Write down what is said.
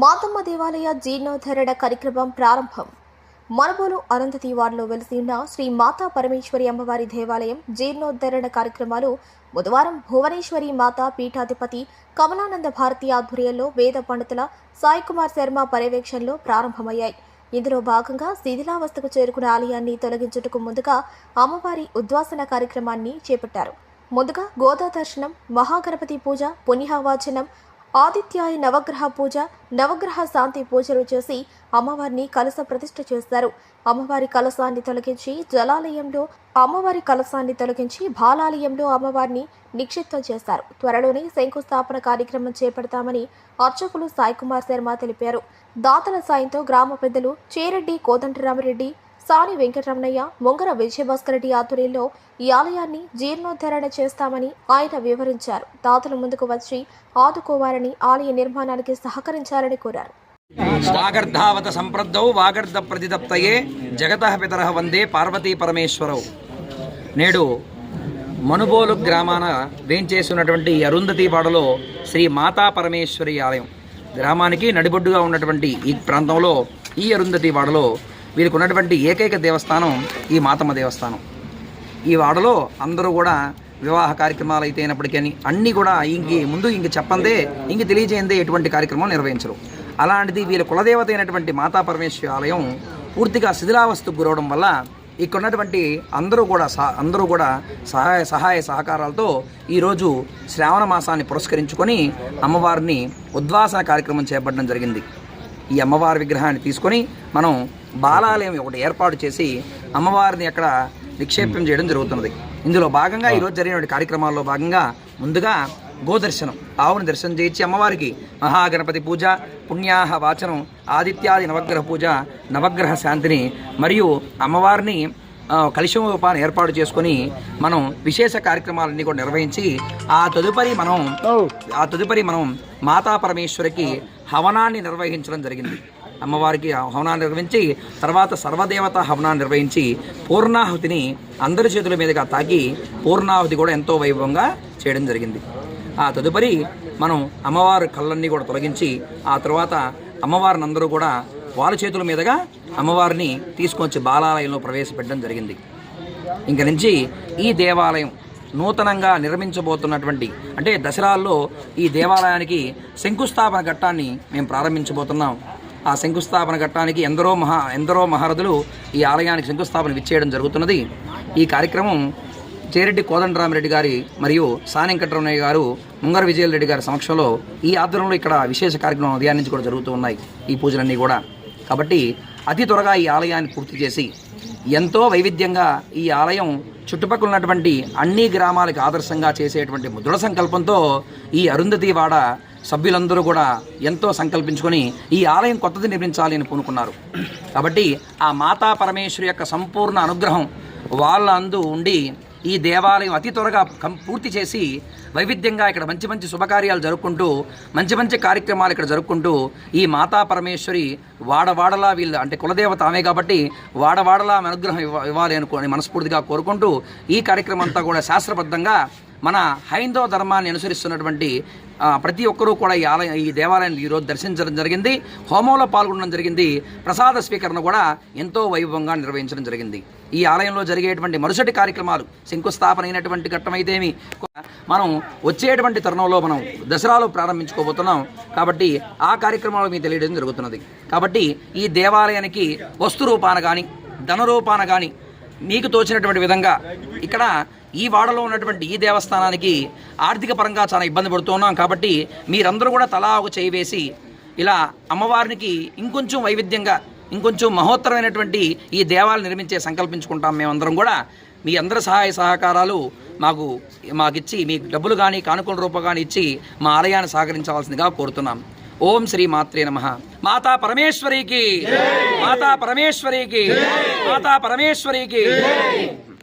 మాతమ్మ దేవాలయ జీర్ణోద్ధరణ కార్యక్రమం ప్రారంభం. మరబోలు అనంతతి వార్డులో వెలిసి ఉన్న శ్రీ మాతా పరమేశ్వరి అమ్మవారి దేవాలయం జీర్ణోద్ధరణ కార్యక్రమాలు బుధవారం భువనేశ్వరి మాతా పీఠాధిపతి కమలానంద భారతి ఆధ్వర్యంలో వేద పండితుల సాయికుమార్ శర్మ పర్యవేక్షణలో ప్రారంభమయ్యాయి. ఇందులో భాగంగా శిథిలావస్థకు చేరుకున్న ఆలయాన్ని తొలగించుటకు ముందుగా అమ్మవారి ఉద్వాసన కార్యక్రమాన్ని చేపట్టారు. ముందుగా గోదా దర్శనం మహాగణపతి పూజ పుణ్యవాచనం ఆదిత్యాయ నవగ్రహ పూజ నవగ్రహ శాంతి పూజలు చేసి అమ్మవారిని కలస ప్రతిష్ఠ చేస్తారు. అమ్మవారి కలసాన్ని తొలగించి జలాలయంలో అమ్మవారి కలసాన్ని తొలగించి బాలాలయంలో అమ్మవారిని నిక్షిప్తం చేస్తారు. త్వరలోనే శంకుస్థాపన కార్యక్రమం చేపడతామని అర్చకులు సాయికుమార్ శర్మ తెలిపారు. దాతల సాయంతో గ్రామ పెద్దలు చేరెడ్డి కోదండరామరెడ్డి సాని వెంకటరమణయ్య ముంగర విజయభాస్కర్ రెడ్డి ఆధ్వర్యంలో ఈ ఆలయాన్ని జీర్ణోద్ధరణ చేస్తామని ఆయన వివరించారు. దాతలు ముందుకు వచ్చి ఆదుకోవాలని ఆలయ నిర్మాణానికి సహకరించాలని కోరారు. వాగర్ధావత సంప్రద్దౌ వాగర్ధ ప్రతిదప్తయే జగత పితర వందే పార్వతీ పరమేశ్వరవు నేడు మనుబోలు గ్రామాన వేంచేస్తున్నటువంటి అరుంధతిపాడలో శ్రీ మాతా పరమేశ్వరి ఆలయం. గ్రామానికి నడిబొడ్డుగా ఉన్నటువంటి ఈ ప్రాంతంలో ఈ అరుంధతిపాడలో వీరికి ఉన్నటువంటి ఏకైక దేవస్థానం ఈ మాతమ్మ దేవస్థానం. ఈ వాడలో అందరూ కూడా వివాహ కార్యక్రమాలు అయితే అయినప్పటికీ అన్నీ కూడా ఇంక ముందు ఇంక చెప్పందే ఇంక తెలియజేయందే ఎటువంటి కార్యక్రమం నిర్వహించరు. అలాంటిది వీళ్ళ కులదేవత అయినటువంటి మాతా పరమేశ్వరి ఆలయం పూర్తిగా శిథిలావస్థకు గురవడం వల్ల ఇక్కడ ఉన్నటువంటి అందరూ కూడా అందరూ కూడా సహాయ సహాయ సహకారాలతో ఈరోజు శ్రావణ మాసాన్ని పురస్కరించుకొని అమ్మవారిని ఉద్వాసన కార్యక్రమం చేపట్టడం జరిగింది. ఈ అమ్మవారి విగ్రహాన్ని తీసుకొని మనం బాలాలయం ఒకటి ఏర్పాటు చేసి అమ్మవారిని అక్కడ నిక్షేపం చేయడం జరుగుతున్నది. ఇందులో భాగంగా ఈరోజు జరిగిన కార్యక్రమాల్లో భాగంగా ముందుగా గోదర్శనం ఆవుని దర్శనం చేయించి అమ్మవారికి మహాగణపతి పూజ పుణ్యాహ వాచనం ఆదిత్యాది నవగ్రహ పూజ నవగ్రహ శాంతిని మరియు అమ్మవారిని ఆ, కలుషోపాన్ని ఏర్పాటు చేసుకొని మనం విశేష కార్యక్రమాలన్నీ కూడా నిర్వహించి ఆ తదుపరి మనం ఆ తదుపరి మనం మాతా పరమేశ్వరికి హవనాన్ని నిర్వహించడం జరిగింది. అమ్మవారికి హవనాన్ని నిర్వహించి తర్వాత సర్వదేవత హవనాన్ని నిర్వహించి పూర్ణాహుతిని అందరి చేతుల మీదుగా తాకి పూర్ణాహుతి కూడా ఎంతో వైభవంగా చేయడం జరిగింది. ఆ తదుపరి మనం అమ్మవారి కళ్ళన్నీ కూడా తొలగించి ఆ తర్వాత అమ్మవారిని అందరూ కూడా వాళ్ళ చేతుల మీదుగా అమ్మవారిని తీసుకొచ్చి బాలాలయంలో ప్రవేశపెట్టడం జరిగింది. ఇంక నుంచి ఈ దేవాలయం నూతనంగా నిర్మించబోతున్నటువంటి అంటే దసరాల్లో ఈ దేవాలయానికి శంకుస్థాపన ఘట్టాన్ని మేము ప్రారంభించబోతున్నాం. ఆ శంకుస్థాపన ఘట్టానికి ఎందరో మహా ఎందరో మహారథులు ఈ ఆలయానికి శంకుస్థాపన విచ్చేయడం జరుగుతున్నది. ఈ కార్యక్రమం చేరెడ్డి కోదండరామిరెడ్డి గారి మరియు సానెంకటరమణయ్య గారు ముంగర విజయరెడ్డి గారి సమక్షంలో ఈ ఆధ్వర్యంలో ఇక్కడ విశేష కార్యక్రమం ఉదయం కూడా జరుగుతూ ఉన్నాయి. ఈ పూజలన్నీ కూడా. కాబట్టి అతి త్వరగా ఈ ఆలయాన్ని పూర్తి చేసి ఎంతో వైవిధ్యంగా ఈ ఆలయం చుట్టుపక్కల ఉన్నటువంటి అన్ని గ్రామాలకు ఆదర్శంగా చేసేటువంటి దృఢ సంకల్పంతో ఈ అరుంధతి వాడ సభ్యులందరూ కూడా ఎంతో సంకల్పించుకొని ఈ ఆలయం కొత్తది నిర్మించాలి అని పూనుకున్నారు. కాబట్టి ఆ మాతా పరమేశ్వరి యొక్క సంపూర్ణ అనుగ్రహం వాళ్ళ అందు ఉండి ఈ దేవాలయం అతి త్వరగా కం పూర్తి చేసి వైవిధ్యంగా ఇక్కడ మంచి మంచి శుభకార్యాలు జరుపుకుంటూ మంచి మంచి కార్యక్రమాలు ఇక్కడ జరుపుకుంటూ ఈ మాతా పరమేశ్వరి వాడవాడలా వీళ్ళు అంటే కులదేవత ఆమె కాబట్టి వాడవాడలా ఆమె అనుగ్రహం ఇవ్వ ఇవ్వాలి అనుకోని మనస్ఫూర్తిగా కోరుకుంటూ ఈ కార్యక్రమం అంతా కూడా శాస్త్రబద్ధంగా మన హైందవ ధర్మాన్ని అనుసరిస్తున్నటువంటి ప్రతి ఒక్కరూ కూడా ఈ ఆలయం ఈ దేవాలయాన్ని ఈరోజు దర్శించడం జరిగింది. హోమంలో పాల్గొనడం జరిగింది. ప్రసాద స్వీకరణ కూడా ఎంతో వైభవంగా నిర్వహించడం జరిగింది. ఈ ఆలయంలో జరిగేటువంటి మరుసటి కార్యక్రమాలు శంకుస్థాపన అయినటువంటి ఘట్టమైతేమి మనం వచ్చేటువంటి తరుణంలో మనం దసరాలో ప్రారంభించుకోబోతున్నాం. కాబట్టి ఆ కార్యక్రమాలు మీకు తెలియడం జరుగుతున్నది. కాబట్టి ఈ దేవాలయానికి వస్తు రూపాన కానీ ధన రూపాన కానీ మీకు తోచినటువంటి విధంగా ఇక్కడ ఈ వాడలో ఉన్నటువంటి ఈ దేవస్థానానికి ఆర్థిక పరంగా చాలా ఇబ్బంది పడుతున్నాం కాబట్టి మీరందరూ కూడా తలా ఒక చేయి వేసి ఇలా అమ్మవారికి ఇంకొంచెం వైవిధ్యంగా ఇంకొంచెం మహోత్తరమైనటువంటి ఈ దేవాలయం నిర్మించే సంకల్పించుకుంటాం మేమందరం కూడా. మీ అందరి సహాయ సహకారాలు మాకు మాకిచ్చి మీ డబ్బులు కానీ కానుకల రూపం కానీ ఇచ్చి మా ఆలయాన్ని సహకరించవలసిందిగా కోరుతున్నాం. ఓం శ్రీ మాత్రే నమ. మాతా పరమేశ్వరికి మాతా పరమేశ్వరికి మాతా పరమేశ్వరికి.